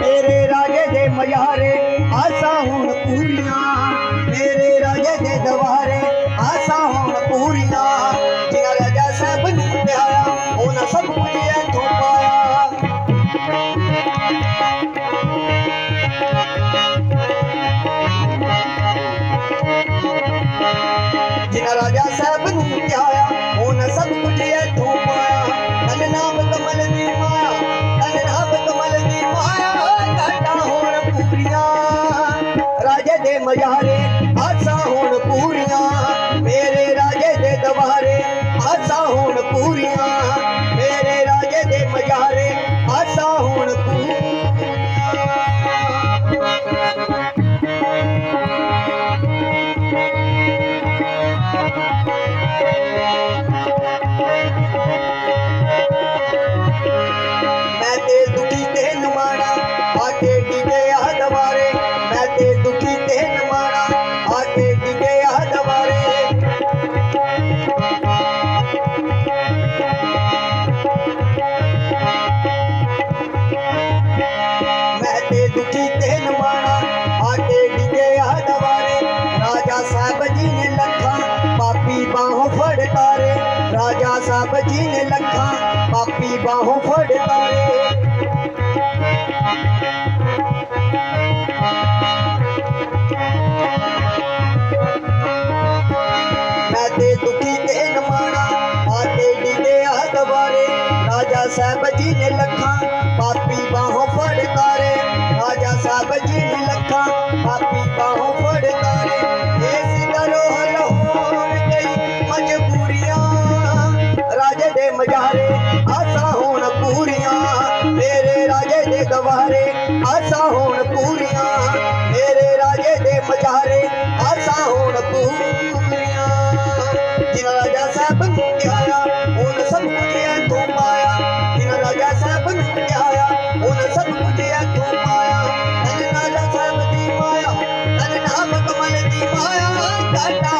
راجے کے معیارے آسا ہن پوریاں میرے راجے کے دوارے آسان ہن پوریاں مزارے ازاں ہن پوریا میرے راجے کے دوارے ازاں ہوں پوریا میرے راجے مزارے آدارے راجا سا نے لکھا پاپی سب چیز لکھا آپ مجبوریا رجے کے مجارے آسا ہو پوریا میرے رجے کے گوارے آسا ہو Bye-bye.